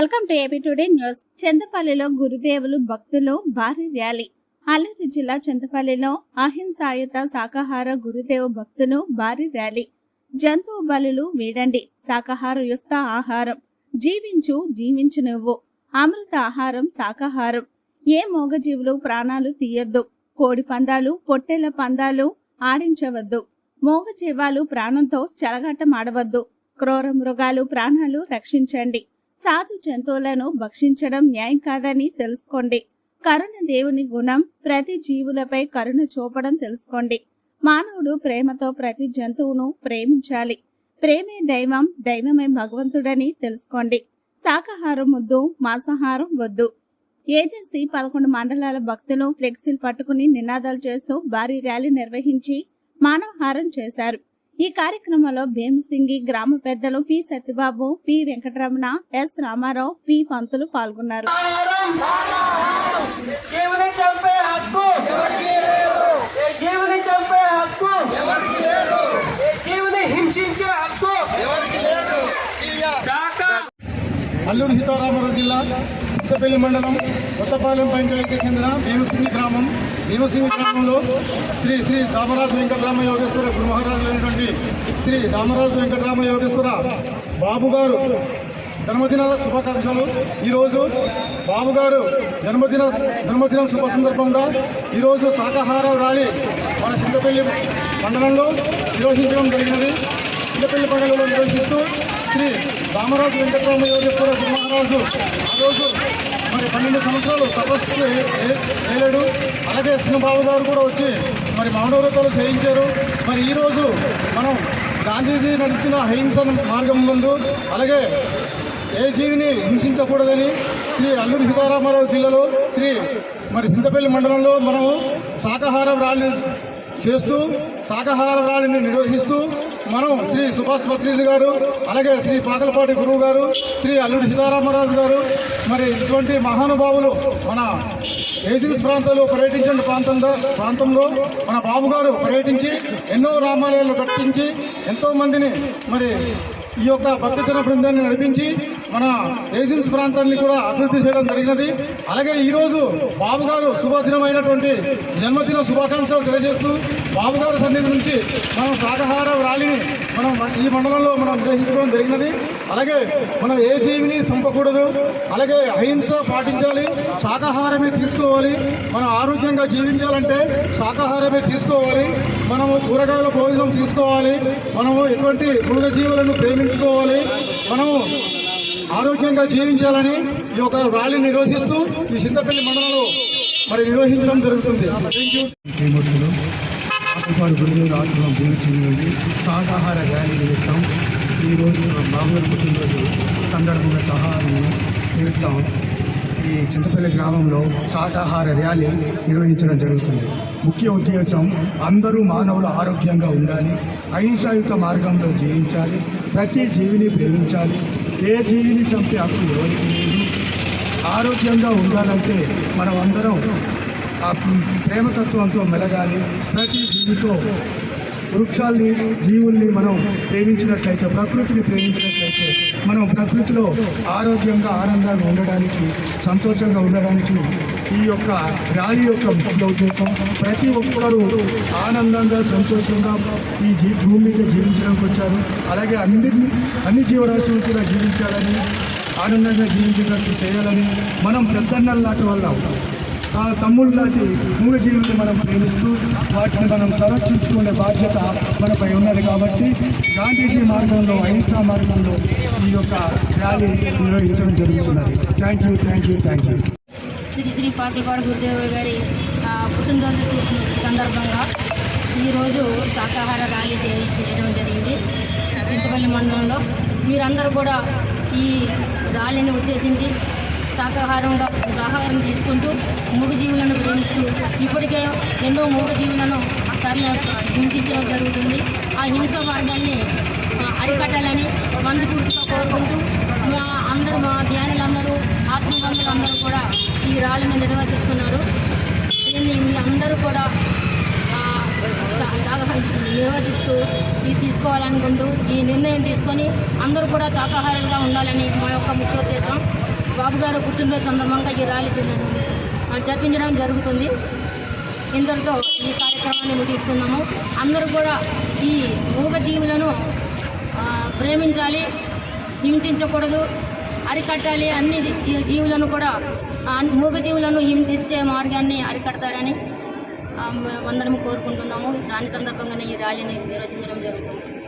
Welcome to AP today news. చింతపల్లిలో గురుదేవులు భక్తులు భారీ ర్యాలీ. అల్లూరు జిల్లా చింతపల్లిలో అహింసాయుత శాకాహార గురుదేవ భక్తులు భారీ ర్యాలీ. జంతువు బలులు వీడండి. శాకాహారయుక్త ఆహారం. జీవించు జీవించు నువ్వు. అమృత ఆహారం శాకాహారం. ఏ మూగజీవులు ప్రాణాలు తీయొద్దు. కోడి పందాలు పొట్టెల పందాలు ఆడించవద్దు. మూగజీవాలు ప్రాణంతో చెలగాటమాడవద్దు. క్రూర మృగాలు ప్రాణాలు రక్షించండి. సాధు జంతువులను భక్షించడం న్యాయం కాదని తెలుసుకోండి. కరుణ దేవుని గుణం ప్రతి జీవులపై కరుణ చూపడం తెలుసుకోండి. మానవుడు ప్రేమతో ప్రతి జంతువును ప్రేమించాలి. ప్రేమే దైవం దైవమే భగవంతుడని తెలుసుకోండి. శాకాహారం వద్దు మాంసాహారం వద్దు. ఏజెన్సీ పదకొండు మండలాల భక్తులు ఫ్లెక్సీలు పట్టుకుని నినాదాలు చేస్తూ భారీ ర్యాలీ నిర్వహించి మానవహారం చేశారు. ఈ కార్యక్రమంలో భీమసింగి గ్రామ పెద్దలు P Satyababu P Venkataramana S Ramarao P Pantulu పాల్గొన్నారు. జీవుని చంపే హక్కు. ఏ జీవుని చంపే హక్కు. ఏ జీవుని హింసించే హక్కు. శాఖ అల్లూరు సీతారామరాజు జిల్లా. కొత్తపల్లి మండలం కొత్తపాలెం పంచాయతీకి చెందిన భీమసింగి గ్రామం. భీమసింగి గ్రామంలో శ్రీ శ్రీ దామరాజు వెంకటరామ యోగేశ్వర గురు మహారాజు అయినటువంటి శ్రీ దామరాజు వెంకటరామ యోగేశ్వర బాబు గారు జన్మదిన శుభాకాంక్షలు. ఈరోజు బాబు గారు జన్మదిన జన్మదినం శుభ సందర్భంగా ఈరోజు శాకాహార ర్యాలీ మన చింతపల్లి మండలంలో నిర్వహించడం జరిగినది. చింతపల్లి మండలంలో నిర్వహిస్తూ శ్రీ రామరాజు వెంకటరామ యోగేశ్వర గురు మహారాజు ఆ రోజు మరి పన్నెండు సంవత్సరాలు తపస్సు ఏ- చేయలేడు. అలాగే సింహబాబు గారు కూడా వచ్చి మరి మౌనవ్రతాలు చేయించారు. మరి ఈరోజు మనం గాంధీజీ నడిచిన అహింస మార్గం ముందు అలాగే ఏ జీవిని హింసించకూడదని శ్రీ అల్లూరి సీతారామరావు జిల్లాలో శ్రీ మరి సింతపల్లి మండలంలో మనము శాకాహార ర్యాలీ చేస్తూ శాకాహార ర్యాలీని నిర్వహిస్తూ మనం శ్రీ సుభాష్ భద్రీజు గారు అలాగే శ్రీ పాకలపాటి గురువు గారు శ్రీ అల్లుడి సీతారామరాజు గారు మరి ఇటువంటి మహానుభావులు మన ఏజెన్స్ ప్రాంతాలు పర్యటించిన ప్రాంతంలో ప్రాంతంలో మన బాబు గారు పర్యటించి ఎన్నో రామాలయాలు కట్టించి ఎంతోమందిని మరి ఈ యొక్క భక్తజన బృందాన్ని నడిపించి మన ఏజెన్స్ ప్రాంతాన్ని కూడా అభివృద్ధి చేయడం జరిగినది. అలాగే ఈరోజు బాబు గారు శుభదినమైనటువంటి జన్మదిన శుభాకాంక్షలు తెలియజేస్తూ బాబు గారు సన్నిధి నుంచి మనం శాకాహార ర్యాలీని మనం ఈ మండలంలో మనం నిర్వహించుకోవడం జరిగినది. అలాగే మనం ఏ జీవిని చంపకూడదు అలాగే అహింస పాటించాలి శాకాహారమే తీసుకోవాలి మనం ఆరోగ్యంగా జీవించాలంటే శాకాహారమే తీసుకోవాలి మనము కూరగాయల భోజనం తీసుకోవాలి మనము ఎటువంటి మృగజీవులను ప్రేమించుకోవాలి మనము ఆరోగ్యంగా జీవించాలని ఈ యొక్క ర్యాలీ నిర్వహిస్తూ ఈ చింతపల్లి మండలంలో మరి నిర్వహించడం జరుగుతుంది. థ్యాంక్ గురుదేవుల ఆశ్రమం భీమసింగి శాకాహార ర్యాలీ నిమిత్తం ఈరోజు మామూలు పుట్టినరోజు సందర్భంగా సహాయం నిమిత్తం ఈ చింతపల్లి గ్రామంలో శాకాహార ర్యాలీ నిర్వహించడం జరుగుతుంది. ముఖ్య ఉద్దేశం అందరూ మానవులు ఆరోగ్యంగా ఉండాలి అహింసాయుత మార్గంలో జీవించాలి ప్రతి జీవిని ప్రేమించాలి ఏ జీవిని చంపే హక్కు ఎవరికి లేదు. ఆరోగ్యంగా ఉండాలంటే మనం అందరం ఆ ప్రేమతత్వంతో మెలగాలి. ప్రతి జీవితో వృక్షాల్ని జీవుల్ని మనం ప్రేమించినట్లయితే ప్రకృతిని ప్రేమించినట్లయితే మనం ప్రకృతిలో ఆరోగ్యంగా ఆనందంగా ఉండడానికి సంతోషంగా ఉండడానికి ఈ యొక్క ర్యాలీ యొక్క ముఖ్య ఉద్దేశం ప్రతి ఒక్కరూ ఆనందంగా సంతోషంగా ఈ జీ భూమి మీద జీవించడానికి వచ్చారు. అలాగే అన్ని అన్ని జీవరాశులు కూడా జీవించాలని ఆనందంగా జీవించేటట్టు చేయాలని మనం పెద్దన్నల నాటి వల్ల ఆ తమ్ముళ్ళ లాంటి మూగజీవుల్ని మనం ప్రేమిస్తూ వాటిని మనం సంరక్షించుకునే బాధ్యత మనపై ఉన్నది కాబట్టి గాంధీజీ మార్గంలో అహింసా మార్గంలో ఈ యొక్క ర్యాలీ నిర్వహించడం జరుగుతున్నది. Thank you thank you thank you Shri Shri Patipadu Gurudevudu గారి పుట్టినరోజు సందర్భంగా ఈరోజు శాకాహార ర్యాలీ చేయడం జరిగింది. చింతపల్లి మండలంలో మీరందరూ కూడా ఈ ర్యాలీని ఉద్దేశించి శాకాహారంగా శాకాహారం తీసుకుంటూ ఇప్పటికే ఎన్నో మూగజీవులను తరలి హింసించడం జరుగుతుంది. ఆ హింస మార్గాన్ని అరికట్టాలని మనస్ఫూర్తిగా కోరుకుంటూ మా అందరూ మా ధ్యానులందరూ ఆత్మబంధులందరూ కూడా ఈ ర్యాలీని నిర్వహిస్తున్నారు దీన్ని మీ అందరూ కూడా నిర్వహిస్తూ ఇది తీసుకోవాలనుకుంటూ ఈ నిర్ణయం తీసుకొని అందరూ కూడా శాకాహారులుగా ఉండాలని మా యొక్క ముఖ్య ఉద్దేశం బాబు గారు పుట్టినరోజు సందర్భంగా ఈ ర్యాలీ జరిగింది జరిపించడం జరుగుతుంది. ఇంతటితో ఈ కార్యక్రమాన్ని ముగిస్తున్నాము అందరూ కూడా ఈ మూగ జీవులను ప్రేమించాలి హింసించకూడదు అరికట్టాలి అన్ని జీవులను కూడా మూగజీవులను మూగ జీవులను హింసించే మార్గాన్ని అరికడతారని అందరం కోరుకుంటున్నాము. దాని సందర్భంగానే ఈ ర్యాలీని నిర్వహించడం జరుగుతుంది.